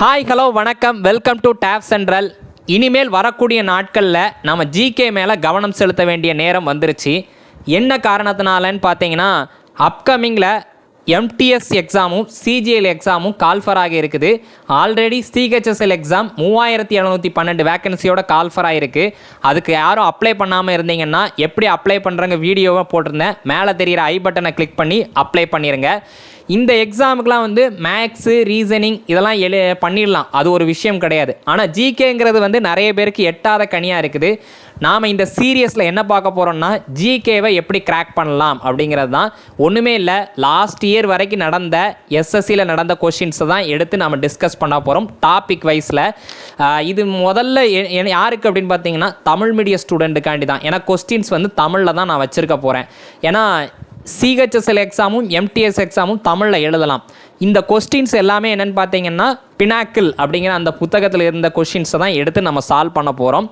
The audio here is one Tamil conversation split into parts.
ஹாய் ஹலோ வணக்கம். வெல்கம் டு டேப் சென்ட்ரல் இனிமேல் வரக்கூடிய நாட்களில் நம்ம ஜிகே மேலே கவனம் செலுத்த வேண்டிய நேரம் வந்துருச்சு. என்ன காரணத்தினாலன்னு பார்த்தீங்கன்னா அப்கமிங்கில் எம்டிஎஸ் எக்ஸாமும் சிஜிஎல் எக்ஸாமும் கால்ஃபர் ஆகி இருக்குது. ஆல்ரெடி சிஹெச்எஸ்எல் எக்ஸாம் மூவாயிரத்தி எழுநூற்றி பன்னெண்டு வேக்கன்சியோட கால்ஃபர் ஆகிருக்கு அதுக்கு யாரும் அப்ளை பண்ணாமல் இருந்தீங்கன்னா எப்படி அப்ளை பண்ணுறங்க வீடியோவை போட்டிருந்தேன். மேலே தெரிகிற ஐ பட்டனை கிளிக் பண்ணி அப்ளை பண்ணிடுங்க இந்த எக்ஸாமுக்குலாம் வந்து மேக்ஸு ரீசனிங் இதெல்லாம் எழு பண்ணிடலாம். அது ஒரு விஷயம் கிடையாது. ஆனால் ஜிகேங்கிறது வந்து நிறைய பேருக்கு எட்டாத கனியாக இருக்குது. நாம் இந்த சீரியஸில் என்ன பார்க்க போகிறோம்னா ஜிகேவை எப்படி கிராக் பண்ணலாம் அப்படிங்கிறது தான். ஒன்றுமே இல்லை. லாஸ்ட் இயர் வரைக்கும் நடந்த எஸ்எஸ்சியில் நடந்த கொஷின்ஸை தான் எடுத்து நாம் டிஸ்கஸ் பண்ண போகிறோம் டாபிக் வைஸில் இது முதல்ல யாருக்கு அப்படின்னு பார்த்தீங்கன்னா தமிழ் மீடியம் ஸ்டூடெண்ட்டுக்காண்டி தான். ஏன்னா கொஸ்டின்ஸ் வந்து தமிழில் தான் நான் வச்சுருக்க போகிறேன் ஏன்னா சிஹெச்எஸ்எல் எக்ஸாமும் எம்டிஎஸ் எக்ஸாமும் தமிழில் எழுதலாம். இந்த கொஸ்டின்ஸ் எல்லாமே என்னென்னு பார்த்தீங்கன்னா பினாக்கிள் அப்படிங்கிற அந்த புத்தகத்தில் இருந்த கொஷின்ஸை தான் எடுத்து நம்ம சால்வ் பண்ண போகிறோம்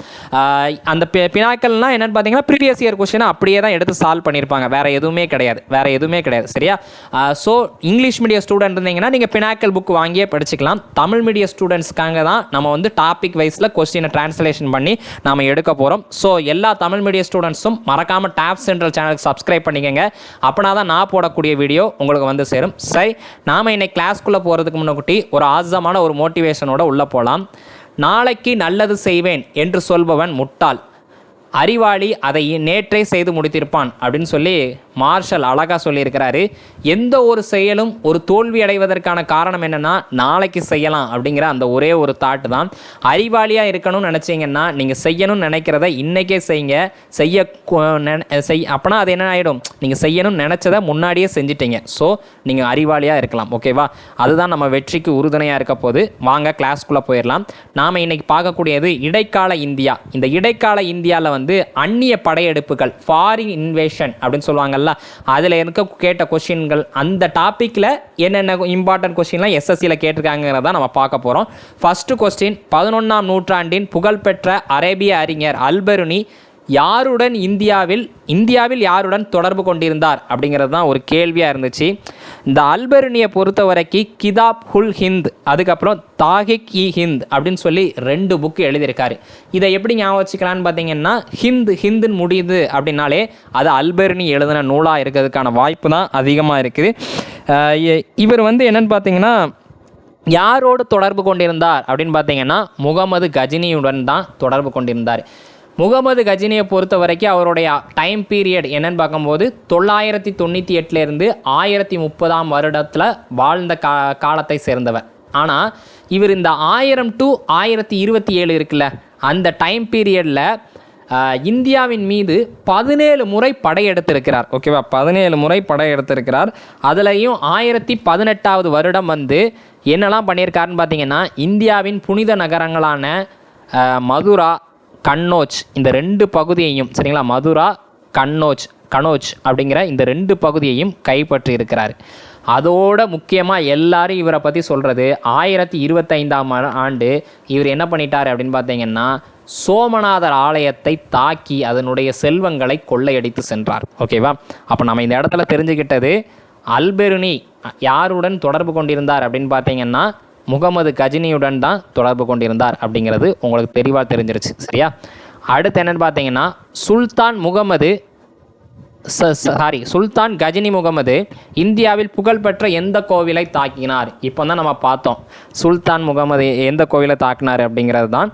அந்த பினாக்கள்னால் என்னென்னு பார்த்தீங்கன்னா ப்ரீவியஸ் இயர் கொஷினை அப்படியே தான் எடுத்து சால்வ் பண்ணியிருப்பாங்க வேறு எதுவுமே கிடையாது. வேறு எதுவுமே கிடையாது. சரியா? ஸோ இங்கிலீஷ் மீடியம் ஸ்டூடெண்ட் இருந்தீங்கன்னா நீங்கள் பினாக்கல் புக் வாங்கியே படிச்சுக்கலாம். தமிழ் மீடியம் ஸ்டூடெண்ட்ஸ்க்காக தான் நம்ம வந்து டாபிக் வைஸில் கொஸ்டினை ட்ரான்ஸ்லேஷன் பண்ணி நம்ம எடுக்க போகிறோம் ஸோ எல்லா தமிழ் மீடியம் ஸ்டூடெண்ட்ஸும் மறக்காமல் டேப் சென்ட்ரல் சேனலுக்கு சப்ஸ்கிரைப் பண்ணிக்கங்க. அப்படின்னா தான் நான் போடக்கூடிய வீடியோ உங்களுக்கு வந்து சேரும். சரி நாம் இன்னைக்கு கிளாஸ்க்குள்ளே போகிறதுக்கு முன்னாடி ஒரு ஆசமான ஒரு மோட்டிவேஷனோட உள்ளே போகலாம் நாளைக்கு நல்லது செய்வேன் என்று சொல்பவன் முட்டாள். அறிவாளி அதை நேற்றே செய்து முடித்திருப்பான் அப்படின்னு சொல்லி மார்ஷல் அழகாக சொல்லியிருக்கிறாரு. எந்த ஒரு செயலும் ஒரு தோல்வி அடைவதற்கான காரணம் என்னென்னா நாளைக்கு செய்யலாம் அப்படிங்கிற அந்த ஒரே ஒரு தாட்டு தான். அறிவாளியாக இருக்கணும்னு நினச்சிங்கன்னா நீங்கள் செய்யணும்னு நினைக்கிறத இன்றைக்கே செய்யுங்க. செய்ய செய் அப்போனா அது என்ன ஆகிடும் நீங்கள் செய்யணும்னு நினச்சதை முன்னாடியே செஞ்சிட்டீங்க. ஸோ நீங்கள் அறிவாளியாக இருக்கலாம். ஓகேவா அதுதான் நம்ம வெற்றிக்கு உறுதுணையாக இருக்க போது வாங்க கிளாஸ்க்குள்ளே போயிடலாம். நாம் இன்றைக்கி பார்க்கக்கூடியது இடைக்கால இந்தியா. இந்த இடைக்கால இந்தியாவில் வந்து அந்நிய படையெடுப்புகள் ஃபாரின் இன்வேஷன் அப்படின்னு சொல்லுவாங்கல்ல அதில் இருக்க கேட்ட கொஷின்கள் அந்த டாப்பிக்கில் என்னென்ன இம்பார்ட்டன்ட் கொஸ்டின்லாம் எஸ்எஸ்சியில் கேட்டிருக்காங்கிறத நம்ம பார்க்க போகிறோம் ஃபஸ்ட்டு கொஸ்டின் பதினொன்றாம் நூற்றாண்டின் புகழ்பெற்ற அரேபிய அறிஞர் அல்பருனி யாருடன் இந்தியாவில் இந்தியாவில் யாருடன் தொடர்பு கொண்டிருந்தார் அப்படிங்கிறது தான் ஒரு கேள்வியாக இருந்துச்சு. இந்த அல்பருனியை பொறுத்த வரைக்கும் கிதாப் ஹுல் ஹிந்த் அதுக்கப்புறம் தாகிக் இ ஹிந்த் அப்படின்னு சொல்லி ரெண்டு புக்கு எழுதியிருக்காரு. இதை எப்படி ஞாபகம் வச்சுக்கலான்னு பார்த்தீங்கன்னா ஹிந்த் ஹிந்துன்னு முடியுது அப்படின்னாலே அது அல்பருனி எழுதின நூலாக இருக்கிறதுக்கான வாய்ப்பு தான் அதிகமாக இருக்குது. இ- இவர் வந்து என்னன்னு பார்த்தீங்கன்னா யாரோடு தொடர்பு கொண்டிருந்தார் அப்படின்னு பார்த்தீங்கன்னா முகமது கஜினியுடன் தான் தொடர்பு கொண்டிருந்தார். முகமது கஜினியை பொறுத்த வரைக்கும் அவருடைய டைம் பீரியட் என்னன்னு பார்க்கும்போது தொள்ளாயிரத்தி தொண்ணூற்றி எட்டுலேருந்து ஆயிரத்தி முப்பதாம் வருடத்தில் வாழ்ந்த கா காலத்தை சேர்ந்தவர். ஆனால் இவர் இந்த ஆயிரம் டு ஆயிரத்தி இருபத்தி ஏழு இருக்குல்ல அந்த டைம் பீரியடில் இந்தியாவின் மீது பதினேழு முறை படையெடுத்திருக்கிறார் ஓகேவா பதினேழு முறை படையெடுத்திருக்கிறார் அதுலேயும் ஆயிரத்தி பதினெட்டாவது வருடம் வந்து என்னெல்லாம் பண்ணியிருக்காருன்னு பார்த்தீங்கன்னா இந்தியாவின் புனித நகரங்களான மதுரா கண்ணோஜ். இந்த ரெண்டு பகுதியையும் சரிங்களா மதுரா கண்ணோஜ் கனோஜ் அப்படிங்கிற இந்த ரெண்டு பகுதியையும் கைப்பற்றி இருக்கிறார் அதோட முக்கியமாக எல்லாரும் இவரை பற்றி சொல்கிறது ஆயிரத்தி இருபத்தைந்தாம் ஆண்டு இவர் என்ன பண்ணிட்டார் அப்படின்னு பார்த்தீங்கன்னா சோமநாதர் ஆலயத்தை தாக்கி அதனுடைய செல்வங்களை கொள்ளையடித்து சென்றார். ஓகேவா அப்போ நம்ம இந்த இடத்துல தெரிஞ்சுக்கிட்டது அல்பெருனி யாருடன் தொடர்பு கொண்டிருந்தார் அப்படின்னு பார்த்தீங்கன்னா முகமது கஜினியுடன் தான் தொடர்பு கொண்டிருந்தார் அப்படிங்கிறது உங்களுக்கு தெளிவாக தெரிஞ்சிருச்சு. சரியா? அடுத்து என்னன்னு பார்த்தீங்கன்னா சுல்தான் முகமது சாரி சுல்தான் கஜினி முகமது இந்தியாவில் புகழ்பெற்ற எந்த கோவிலை தாக்கினார்? இப்போ தான் நம்ம பார்த்தோம். சுல்தான் முகமது எந்த கோவிலை தாக்கினார் அப்படிங்கிறது தான்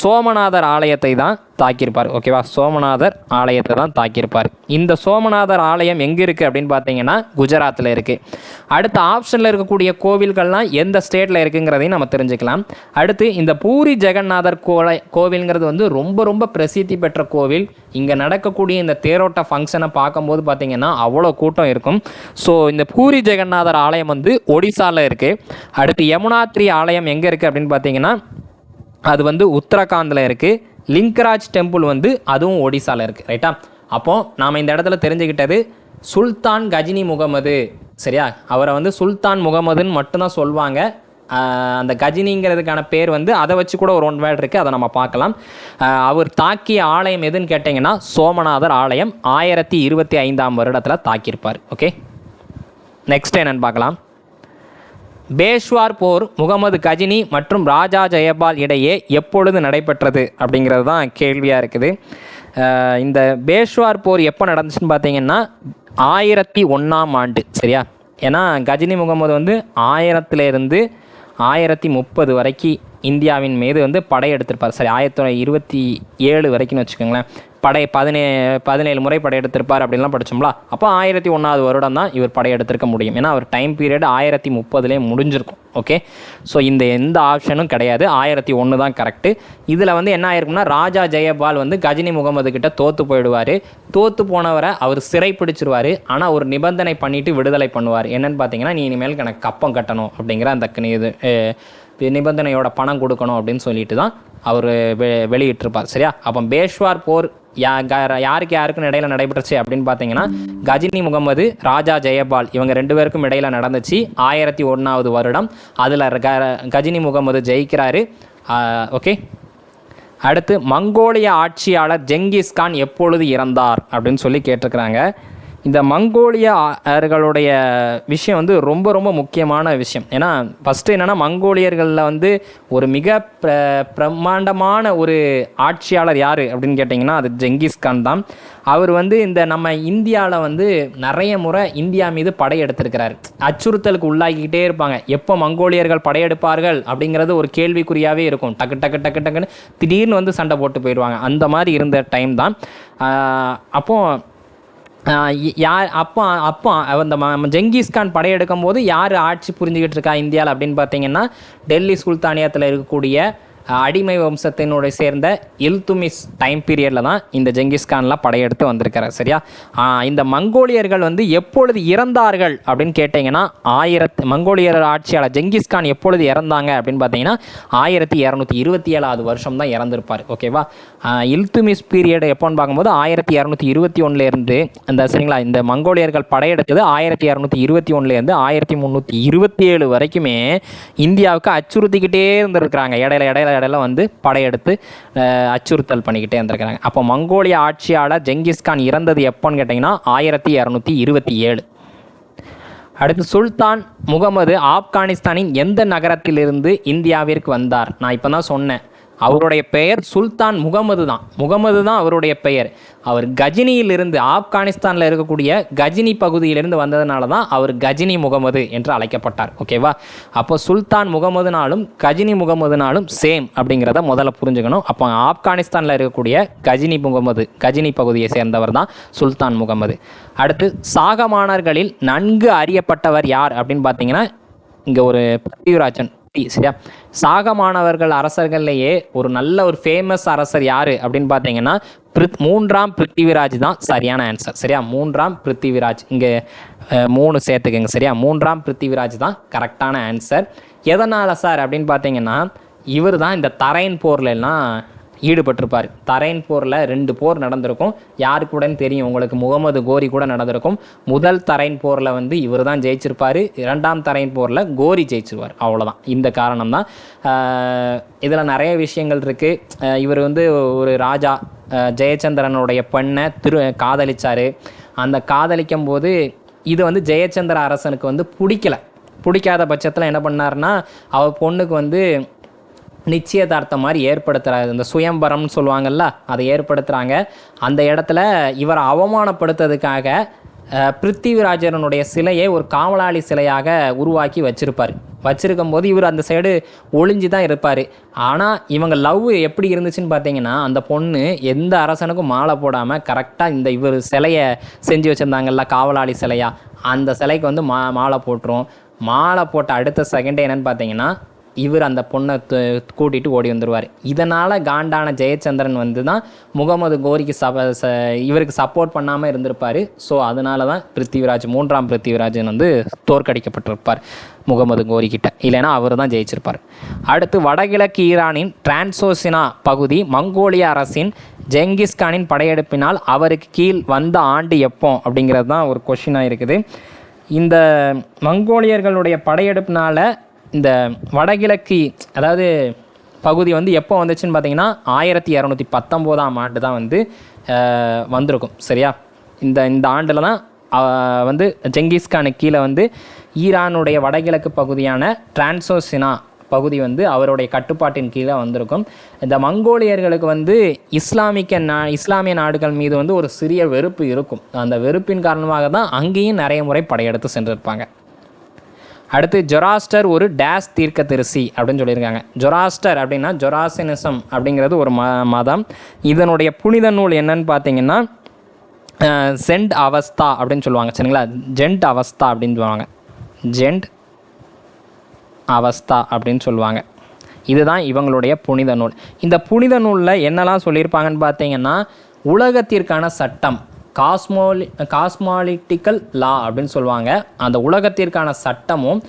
சோமநாதர் ஆலயத்தை தான் தாக்கியிருப்பார். ஓகேவா சோமநாதர் ஆலயத்தை தான் தாக்கியிருப்பார். இந்த சோமநாதர் ஆலயம் எங்கே இருக்குது அப்படின்னு பார்த்தீங்கன்னா குஜராத்தில் இருக்குது அடுத்த ஆப்ஷனில் இருக்கக்கூடிய கோவில்கள்லாம் எந்த ஸ்டேட்டில் இருக்குங்கிறதையும் நம்ம தெரிஞ்சுக்கலாம். அடுத்து இந்த பூரி ஜெகநாதர் கோலை கோவில்ங்கிறது வந்து ரொம்ப ரொம்ப பிரசித்தி பெற்ற கோவில். இங்கே நடக்கக்கூடிய இந்த தேரோட்ட ஃபங்க்ஷனை பார்க்கும்போது பார்த்தீங்கன்னா அவ்வளோ கூட்டம் இருக்கும். ஸோ இந்த பூரி ஜெகநாதர் ஆலயம் வந்து ஒடிசாவில் இருக்குது அடுத்து யமுனாத்ரி ஆலயம் எங்கே இருக்குது அப்படின்னு பார்த்தீங்கன்னா அது வந்து உத்தரகாண்டில் இருக்குது லிங்கராஜ் டெம்பிள் வந்து அதுவும் ஒடிசாவில் இருக்குது ரைட்டா அப்போது நாம் இந்த இடத்துல தெரிஞ்சுக்கிட்டது சுல்தான் கஜினி முகமது சரியா? அவரை வந்து சுல்தான் முகமதுன்னு மட்டும்தான் சொல்லுவாங்க அந்த கஜினிங்கிறதுக்கான பேர் வந்து அதை வச்சு கூட ஒரு ஒன் வேர்டு இருக்குது அதை நம்ம பார்க்கலாம். அவர் தாக்கிய ஆலயம் எதுன்னு கேட்டிங்கன்னா சோமநாதர் ஆலயம் ஆயிரத்தி இருபத்தி ஐந்தாம் வருடத்தில் தாக்கியிருப்பார் ஓகே நெக்ஸ்ட் என்னென்னு பார்க்கலாம். பேஷ்வார் போர் முகமது கஜினி மற்றும் ராஜா ஜெயபால் இடையே எப்பொழுது நடைபெற்றது அப்படிங்கிறது தான் கேள்வியாக இருக்குது இந்த பேஷ்வார் போர் எப்போ நடந்துச்சுன்னு பார்த்தீங்கன்னா ஆயிரத்தி ஒன்றாம் ஆண்டு சரியா? ஏன்னா கஜினி முகமது வந்து ஆயிரத்துலேருந்து ஆயிரத்தி முப்பது வரைக்கும் இந்தியாவின் மீது வந்து படையெடுத்திருப்பார் சரி ஆயிரத்தி தொள்ளாயிரத்தி இருபத்தி ஏழு வரைக்கும்னு வச்சுக்கோங்களேன். படை பதினே பதினேழு முறை படையெடுத்திருப்பார் அப்படின்லாம் படிச்சோம்ல அப்போ ஆயிரத்தி ஒன்றாவது வருடம் தான் இவர் படையெடுத்திருக்க முடியும். ஏன்னா அவர் டைம் பீரியட் ஆயிரத்தி முப்பதுலேயே முடிஞ்சிருக்கும். ஓகே ஸோ இந்த எந்த ஆப்ஷனும் கிடையாது. ஆயிரத்தி ஒன்று தான் கரெக்டு இதில் வந்து என்ன ஆயிருக்கும்னா ராஜா ஜெயபால் வந்து கஜினி முகமது கிட்ட தோற்று போயிடுவார். தோற்று போனவரை அவர் சிறை பிடிச்சிருவார் ஆனால் ஒரு நிபந்தனை பண்ணிவிட்டு விடுதலை பண்ணுவார். என்னன்னு பார்த்தீங்கன்னா நீ இனிமேல் எனக்கு கப்பம் கட்டணும் அப்படிங்கிற அந்த இது நிபந்தனையோட பணம் கொடுக்கணும் அப்படின்னு சொல்லிட்டு தான் அவர் வெ வெளியிட்டிருப்பார் சரியா? அப்போ பேஷ்வார் போர் யா யாருக்கு யாருக்கும் இடையில நடைபெற்றுச்சு அப்படின்னு பார்த்தீங்கன்னா கஜினி முகமது ராஜா ஜெயபால் இவங்க ரெண்டு பேருக்கும் இடையில நடந்துச்சு ஆயிரத்தி ஒன்றாவது வருடம். அதில் க கஜினி முகமது ஜெயிக்கிறாரு. ஓகே. அடுத்து மங்கோலிய ஆட்சியாளர் ஜெங்கிஸ்கான் எப்பொழுது இறந்தார் அப்படின்னு சொல்லி கேட்டிருக்கிறாங்க. இந்த மங்கோலிய அவர்களுடைய விஷயம் வந்து ரொம்ப ரொம்ப முக்கியமான விஷயம். ஏன்னா ஃபஸ்ட்டு என்னென்னா மங்கோலியர்களில் வந்து ஒரு மிக பிர பிரம்மாண்டமான ஒரு ஆட்சியாளர் யார் அப்படின்னு கேட்டிங்கன்னா அது ஜெங்கிஸ்கான் தான். அவர் வந்து இந்த நம்ம இந்தியாவில் வந்து நிறைய முறை இந்தியா மீது படையெடுத்திருக்கிறார் அச்சுறுத்தலுக்கு உள்ளாகிக்கிட்டே இருப்பாங்க. எப்போ மங்கோலியர்கள் படையெடுப்பார்கள் அப்படிங்கிறது ஒரு கேள்விக்குறியாகவே இருக்கும். டக்கு டக்கு டக்கு டக்குன்னு திடீர்னு வந்து சண்டை போட்டு போயிடுவாங்க. அந்த மாதிரி இருந்த டைம் தான். அப்போது யார் அப்போ அப்போ அந்த ஜெங்கிஸ்கான் படையெடுக்கும் போது யார் ஆட்சி புரிஞ்சுக்கிட்டு இருக்கா இந்தியாவில் அப்படின்னு பார்த்தீங்கன்னா டெல்லி சுல்தானியத்தில் இருக்கக்கூடிய அடிமை வம்சத்தினுடைய சேர்ந்த இல்துமிஸ் டைம் பீரியடில் தான் இந்த ஜெங்கிஸ்கான்லாம் படையெடுத்து வந்திருக்கிறார் சரியா? இந்த மங்கோலியர்கள் வந்து எப்பொழுது இறந்தார்கள் அப்படின்னு கேட்டிங்கன்னா ஆயிரத்து மங்கோலியர் ஆட்சியாளர் ஜெங்கிஸ்கான் எப்பொழுது இறந்தாங்க அப்படின்னு பார்த்தீங்கன்னா ஆயிரத்தி இரநூத்தி இருபத்தி ஏழாவது வருஷம் தான் இறந்திருப்பார் ஓகேவா இல்துமிஸ் பீரியட் எப்போன்னு பார்க்கும்போது ஆயிரத்தி இரநூத்தி இருபத்தி ஒன்றுலேருந்து இந்த சரிங்களா இந்த மங்கோலியர்கள் படையெடுத்தது ஆயிரத்தி இரநூத்தி இருபத்தி ஒன்றுலேருந்து ஆயிரத்தி முந்நூற்றி இருபத்தி ஏழு வரைக்குமே இந்தியாவுக்கு அச்சுறுத்திக்கிட்டே இருந்திருக்கிறாங்க இடையில இடையில இடையில வந்து படையெடுத்து அச்சுறுத்தல் பண்ணிக்கிட்டே இருந்திருக்கிறாங்க. அப்போ மங்கோலிய ஆட்சியாளர் ஜெங்கிஸ்கான் இறந்தது எப்போன்னு கேட்டிங்கன்னா ஆயிரத்தி இரநூத்தி இருபத்தி ஏழு. அடுத்து சுல்தான் முகமது ஆப்கானிஸ்தானின் எந்த நகரத்திலிருந்து இந்தியாவிற்கு வந்தார்? நான் இப்போ தான் சொன்னேன். அவருடைய பெயர் சுல்தான் முகமது தான். முகமது தான் அவருடைய பெயர். அவர் கஜினியிலிருந்து ஆப்கானிஸ்தானில் இருக்கக்கூடிய கஜினி பகுதியிலிருந்து வந்ததுனால தான் அவர் கஜினி முகமது என்று அழைக்கப்பட்டார். ஓகேவா அப்போ சுல்தான் முகமதுனாலும் கஜினி முகமதுனாலும் சேம் அப்படிங்கிறத முதல்ல புரிஞ்சுக்கணும். அப்போ ஆப்கானிஸ்தானில் இருக்கக்கூடிய கஜினி முகமது கஜினி பகுதியை சேர்ந்தவர் தான் சுல்தான் முகமது. அடுத்து சாகமானர்களில் நன்கு அறியப்பட்டவர் யார் அப்படின்னு பார்த்தீங்கன்னா இங்கே ஒரு பிருத்திவிராஜன் டி, சரியா? சாகமானவர்கள் அரசர்கள்லேயே ஒரு நல்ல ஒரு ஃபேமஸ் அரசர் யார் அப்படின்னு பார்த்தீங்கன்னா பிரித் மூன்றாம் பிருத்திவிராஜ் தான் சரியான ஆன்சர் சரியா? மூன்றாம் பிருத்திவிராஜ். இங்கே மூணு சேர்த்துக்கங்க சரியா? மூன்றாம் பிருத்திவிராஜ் தான் கரெக்டான ஆன்சர் எதனால் சார் அப்படின்னு பார்த்தீங்கன்னா இவர் தான் இந்த தரையின் போர்லாம் ஈடுபட்டிருப்பார். தரைன் போரில் ரெண்டு போர் நடந்திருக்கும். யாரு கூடன்னு தெரியும்? உங்களுக்கு முகமது கோரி கூட நடந்திருக்கும். முதல் தரைன் போரில் வந்து இவர் தான் ஜெயிச்சிருப்பார். இரண்டாம் தரைன் போரில் கோரி ஜெயிச்சிருவார். அவ்வளோதான் இந்த காரணம் தான் இதில் நிறைய விஷயங்கள் இருக்குது இவர் வந்து ஒரு ராஜா. ஜெயச்சந்திரனுடைய பெண்ணை திரு காதலிச்சார். அந்த காதலிக்கும் போது இது வந்து ஜெயச்சந்திர அரசனுக்கு வந்து பிடிக்கல. பிடிக்காத பட்சத்தில் என்ன பண்ணாருன்னா அவர் பொண்ணுக்கு வந்து நிச்சயதார்த்தம் மாதிரி ஏற்படுத்துகிறாரு இந்த சுயம்பரம்னு சொல்லுவாங்கள்ல அதை ஏற்படுத்துகிறாங்க அந்த இடத்துல இவரை அவமானப்படுத்துறதுக்காக பிருத்திவிராஜரனுடைய சிலையை ஒரு காவலாளி சிலையாக உருவாக்கி வச்சிருப்பார். வச்சுருக்கும் போது இவர் அந்த சைடு ஒளிஞ்சு தான் இருப்பார். ஆனால் இவங்க லவ் எப்படி இருந்துச்சுன்னு பார்த்தீங்கன்னா அந்த பொண்ணு எந்த அரசனுக்கும் மாலை போடாமல் கரெக்டாக இந்த இவர் சிலையை செஞ்சு வச்சுருந்தாங்கல்ல காவலாளி சிலையாக அந்த சிலைக்கு வந்து மா மாலை போட்டுரும். மாலை போட்ட அடுத்த செகண்டே என்னென்னு பார்த்தீங்கன்னா இவர் அந்த பொண்ணை கூட்டிகிட்டு கூட்டிட்டு ஓடி வந்துடுவார் இதனால் காண்டான ஜெயச்சந்திரன் வந்து தான் முகமது கோரிக்கு சப ச இவருக்கு சப்போர்ட் பண்ணாமல் இருந்திருப்பார். ஸோ அதனால தான் பிருத்திவிராஜ் மூன்றாம் பிருத்திவிராஜன் வந்து தோற்கடிக்கப்பட்டிருப்பார் முகமது கோரி கிட்ட. இல்லைன்னா அவர் தான் ஜெயிச்சிருப்பார். அடுத்து வடகிழக்கு ஈரானின் டிரான்சோசினா பகுதி மங்கோலிய அரசின் ஜெங்கிஸ்கானின் படையெடுப்பினால் அவருக்கு கீழ் வந்த ஆண்டு எப்போ? அப்படிங்கிறது தான் ஒரு கொஷினாக இருக்குது. இந்த மங்கோலியர்களுடைய படையெடுப்பினால் இந்த வடகிழக்கு அதாவது பகுதி வந்து எப்போ வந்துச்சுன்னு பார்த்தீங்கன்னா ஆயிரத்தி இரநூத்தி பத்தொம்போதாம் ஆண்டு தான் வந்து வந்திருக்கும். சரியா? இந்த இந்த ஆண்டில் தான் வந்து ஜெங்கிஸ்கானுக்கு கீழே வந்து ஈரானுடைய வடகிழக்கு பகுதியான டிரான்சோசினா பகுதி வந்து அவருடைய கட்டுப்பாட்டின் கீழே வந்திருக்கும். இந்த மங்கோலியர்களுக்கு வந்து இஸ்லாமிக்க நா இஸ்லாமிய நாடுகள் மீது வந்து ஒரு சிறிய வெறுப்பு இருக்கும். அந்த வெறுப்பின் காரணமாக தான் அங்கேயும் நிறைய முறை படையெடுத்து சென்றிருப்பாங்க. அடுத்து ஜொராஸ்டர் ஒரு டேஸ் தீர்க்க தரிசி அப்படின்னு சொல்லியிருக்காங்க. ஜொராஸ்டர் அப்படின்னா ஜொராசினிசம் அப்படிங்கிறது ஒரு ம மதம். இதனுடைய புனித நூல் என்னன்னு பார்த்தீங்கன்னா சென்ட் அவஸ்தா அப்படின்னு சொல்லுவாங்க. சரிங்களா? ஜென்ட் அவஸ்தா அப்படின்னு சொல்லுவாங்க. ஜென்ட் அவஸ்தா அப்படின்னு சொல்லுவாங்க. இதுதான் இவங்களுடைய புனித நூல். இந்த புனித நூலில் என்னெல்லாம் சொல்லியிருப்பாங்கன்னு பார்த்தீங்கன்னா உலகத்திற்கான சட்டம் காஸ்மோலி காஸ்மாலிட்டிக்கல் லா அப்படின்னு சொல்லுவாங்க. அந்த உலகத்திற்கான சட்டமும்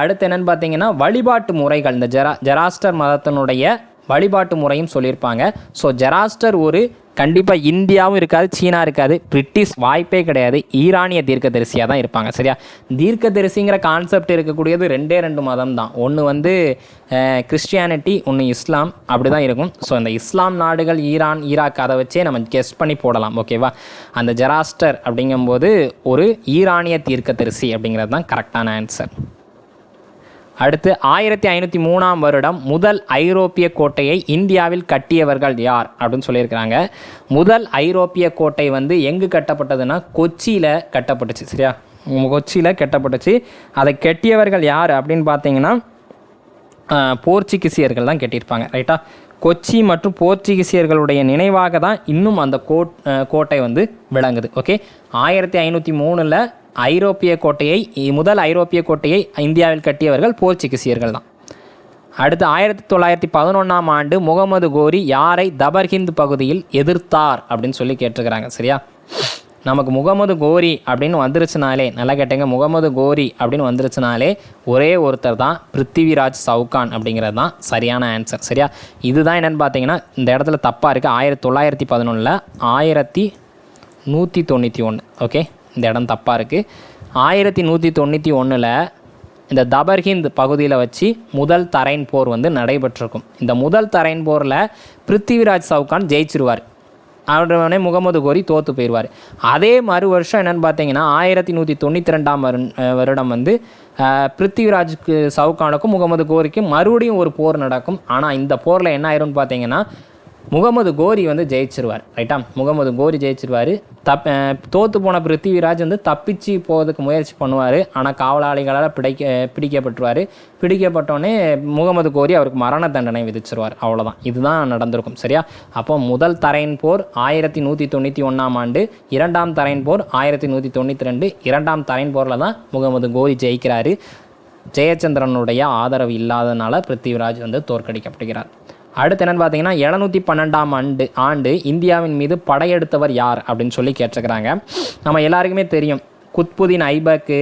அடுத்து என்னன்னு பார்த்தீங்கன்னா வழிபாட்டு முறைகள். இந்த ஜெரா ஜெராஸ்டர் மதத்தினுடைய வழிபாட்டு முறையும் சொல்லியிருப்பாங்க. ஸோ ஜெராஸ்டர் ஒரு கண்டிப்பாக இந்தியாவும் இருக்காது சீனா இருக்காது. பிரிட்டிஷ் வாய்ப்பே கிடையாது. ஈரானிய தீர்க்கதரிசியாக தான் இருப்பாங்க சரியா? தீர்க்கதரிசிங்கிற கான்செப்ட் இருக்கக்கூடியது ரெண்டே ரெண்டு மதம் தான் ஒன்று வந்து கிறிஸ்டியானிட்டி ஒன்று இஸ்லாம். அப்படி தான் இருக்கும். ஸோ இந்த இஸ்லாம் நாடுகள் ஈரான் ஈராக் அதை வச்சே நம்ம கெஸ்ட் பண்ணி போடலாம் ஓகேவா அந்த ஜெராஸ்டர் அப்படிங்கும்போது ஒரு ஈரானிய தீர்க்கதரிசி அப்படிங்கிறது தான் கரெக்டான ஆன்சர் அடுத்து ஆயிரத்தி ஐநூற்றி மூணாம் வருடம் முதல் ஐரோப்பிய கோட்டையை இந்தியாவில் கட்டியவர்கள் யார் அப்படின்னு சொல்லியிருக்கிறாங்க. முதல் ஐரோப்பிய கோட்டை வந்து எங்கு கட்டப்பட்டதுன்னா கொச்சியில் கட்டப்பட்டுச்சு சரியா? கொச்சியில் கட்டப்பட்டுச்சு. அதை கட்டியவர்கள் யார் அப்படின்னு பார்த்தீங்கன்னா போர்ச்சுகீசியர்கள் தான் கட்டியிருப்பாங்க ரைட்டா? கொச்சி மற்றும் போர்ச்சுகீசியர்களுடைய நினைவாக தான் இன்னும் அந்த கோட் கோட்டை வந்து விளங்குது ஓகே? ஆயிரத்தி ஐநூற்றி மூணில் ஐரோப்பிய கோட்டையை முதல் ஐரோப்பிய கோட்டையை இந்தியாவில் கட்டியவர்கள் போர்ச்சுகீசியர்கள் தான் அடுத்து ஆயிரத்தி தொள்ளாயிரத்தி பதினொன்றாம் ஆண்டு முகமது கோரி யாரை தபர்ஹிந்த் பகுதியில் எதிர்த்தார் அப்படின்னு சொல்லி கேட்டிருக்கிறாங்க சரியா? நமக்கு முகமது கோரி அப்படின்னு வந்துருச்சுனாலே நல்லா கேட்டேங்க முகமது கோரி அப்படின்னு வந்துருச்சுனாலே ஒரே ஒருத்தர் தான் பிருத்திவிராஜ் சவுகான் அப்படிங்கிறது தான் சரியான ஆன்சர் சரியா? இதுதான் என்னென்னு பார்த்தீங்கன்னா இந்த இடத்துல தப்பாக இருக்குது ஆயிரத்தி தொள்ளாயிரத்தி பதினொன்றில் ஆயிரத்தி நூற்றி தொண்ணூற்றி ஒன்று ஓகே இந்த இடம் தப்பாக இருக்குது ஆயிரத்தி நூற்றி தொண்ணூற்றி ஒன்றில் இந்த தபர்ஹிந்த் பகுதியில் வச்சு முதல் தரைன் போர் வந்து நடைபெற்றிருக்கும். இந்த முதல் தரைன் போரில் பிருத்திவிராஜ் சவுகான் ஜெயிச்சிருவார். அவருடனே முகமது கோரி தோற்று போயிடுவார் அதே மறு வருஷம் என்னென்னு பார்த்தீங்கன்னா ஆயிரத்தி நூற்றி தொண்ணூற்றி ரெண்டாம் வருடம் வந்து பிருத்திவிராஜுக்கு சவுகானுக்கும் முகமது கோரிக்கும் மறுபடியும் ஒரு போர் நடக்கும். ஆனால் இந்த போரில் என்ன ஆயிரும்னு பார்த்தீங்கன்னா முகமது கோரி வந்து ஜெயிச்சிருவார் ரைட்டா முகமது கோரி ஜெயிச்சிருவார். தப் தோற்று தோத்து போன பிருத்திவிராஜ் வந்து தப்பிச்சு போகிறதுக்கு முயற்சி பண்ணுவார். ஆனால் காவலாளிகளால் பிடிக்க பிடிக்கப்பட்டுருவார். பிடிக்கப்பட்டோடனே முகமது கோரி அவருக்கு மரண தண்டனை விதிச்சிருவார். அவ்வளோதான் இதுதான் நடந்திருக்கும் சரியா? அப்போ முதல் தரையின் போர் ஆயிரத்தி நூற்றி தொண்ணூற்றி ஒன்றாம் ஆண்டு இரண்டாம் தரையின் போர் ஆயிரத்தி நூற்றி தொண்ணூற்றி ரெண்டு இரண்டாம் தரையின் போரில் தான் முகமது கோரி ஜெயிக்கிறாரு. ஜெயச்சந்திரனுடைய ஆதரவு இல்லாதனால பிருத்திவிராஜ் வந்து தோற்கடிக்கப்படுகிறார். அடுத்து என்னன்னு பார்த்தீங்கன்னா எழுநூற்றி பன்னெண்டாம் ஆண்டு ஆண்டு இந்தியாவின் மீது படையெடுத்தவர் யார் அப்படின்னு சொல்லி கேட்டிருக்கிறாங்க. நம்ம எல்லாருக்குமே தெரியும். குத்புதீன் ஐபக்கு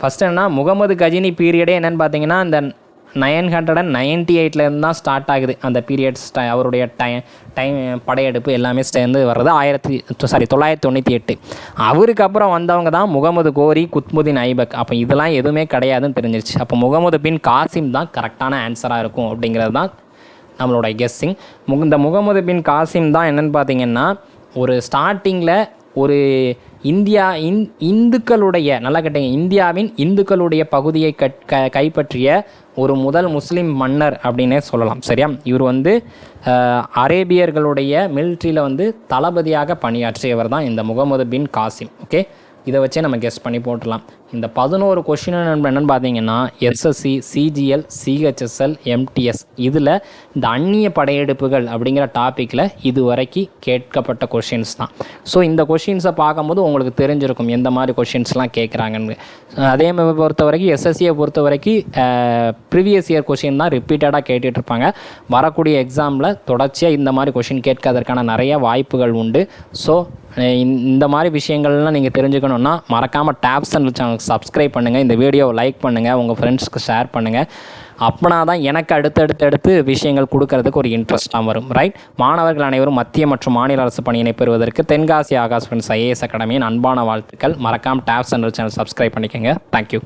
ஃபஸ்ட் என்னன்னா முகமது கஜினி பீரியடே என்னென்னு பார்த்தீங்கன்னா இந்த நைன் ஹண்ட்ரட் அண்ட் நைன்டி எயிட்லேருந்து தான் ஸ்டார்ட் ஆகுது. அந்த பீரியட்ஸ் அவருடைய டைம் டைம் படையெடுப்பு எல்லாமே சேர்ந்து வர்றது ஆயிரத்தி சாரி தொள்ளாயிரத்தி தொண்ணூற்றி எட்டு. அவருக்கு அப்புறம் வந்தவங்க தான் முகமது கோரி குத்முதீன் ஐபக். அப்போ இதெல்லாம் எதுவுமே கிடையாதுன்னு தெரிஞ்சிருச்சு. அப்போ முகமது பின் காசிம் தான் கரெக்டான ஆன்சராக இருக்கும் அப்படிங்கிறது தான் நம்மளோட கெஸ்ஸிங் இந்த முகமது பின் காசிம் தான் என்னன்னு பார்த்தீங்கன்னா ஒரு ஸ்டார்டிங்கில் ஒரு இந்தியா இந் இந்துக்களுடைய நல்லா கேட்டீங்க இந்தியாவின் இந்துக்களுடைய பகுதியை கட் க கைப்பற்றிய ஒரு முதல் முஸ்லீம் மன்னர் அப்படின்னே சொல்லலாம். சரியா? இவர் வந்து அரேபியர்களுடைய மிலிட்ரியில் வந்து தளபதியாக பணியாற்றியவர் தான் இந்த முகமது பின் காசிம். ஓகே இதை வச்சே நம்ம கெஸ் பண்ணி போட்டுடலாம். இந்த பதினோரு கொஷின் என்னென்னு பார்த்தீங்கன்னா எஸ்எஸ்சி சிஜிஎல் சிஹெச்எஸ்எல் எம்டிஎஸ் இதில் இந்த அந்நிய படையெடுப்புகள் அப்படிங்கிற டாப்பிக்கில் இது வரைக்கும் கேட்கப்பட்ட கொஷின்ஸ் தான். ஸோ இந்த கொஷின்ஸை பார்க்கும்போது உங்களுக்கு தெரிஞ்சிருக்கும் எந்த மாதிரி கொஷின்ஸ்லாம் கேட்குறாங்கன்னு. அதே மாதிரி பொறுத்த வரைக்கும் எஸ்எஸ்சியை பொறுத்த வரைக்கும் ப்ரீவியஸ் இயர் கொஷின் தான் ரிப்பீட்டடாக கேட்டுட்ருப்பாங்க. வரக்கூடிய எக்ஸாமில் தொடர்ச்சியாக இந்த மாதிரி கொஷின் கேட்கறதுக்கான நிறைய வாய்ப்புகள் உண்டு. ஸோ இந்த மாதிரி விஷயங்கள்லாம் நீங்கள் தெரிஞ்சுக்கணுன்னா மறக்காமல் டேப்ஸ் அண்ட் சேனலுக்கு சப்ஸ்கிரைப் பண்ணுங்கள் இந்த வீடியோவை லைக் பண்ணுங்கள் உங்கள் ஃப்ரெண்ட்ஸ்க்கு ஷேர் பண்ணுங்கள் அப்படின்னா தான் எனக்கு அடுத்தடுத்தடுத்து விஷயங்கள் கொடுக்கறதுக்கு ஒரு இன்ட்ரெஸ்ட்டாக வரும். ரைட் மாணவர்கள் அனைவரும் மத்திய மற்றும் மாநில அரசு பணியினை பெறுவதற்கு தென்காசி ஆகாஷ் ஃப்ரெண்ட்ஸ் ஐஏஎஸ் அகாடமியின் அன்பான வாழ்த்துக்கள். மறக்காமல் டேப்ஸ் அண்ட் சேனல் சப்ஸ்கிரைப் பண்ணிக்கோங்க. Thank you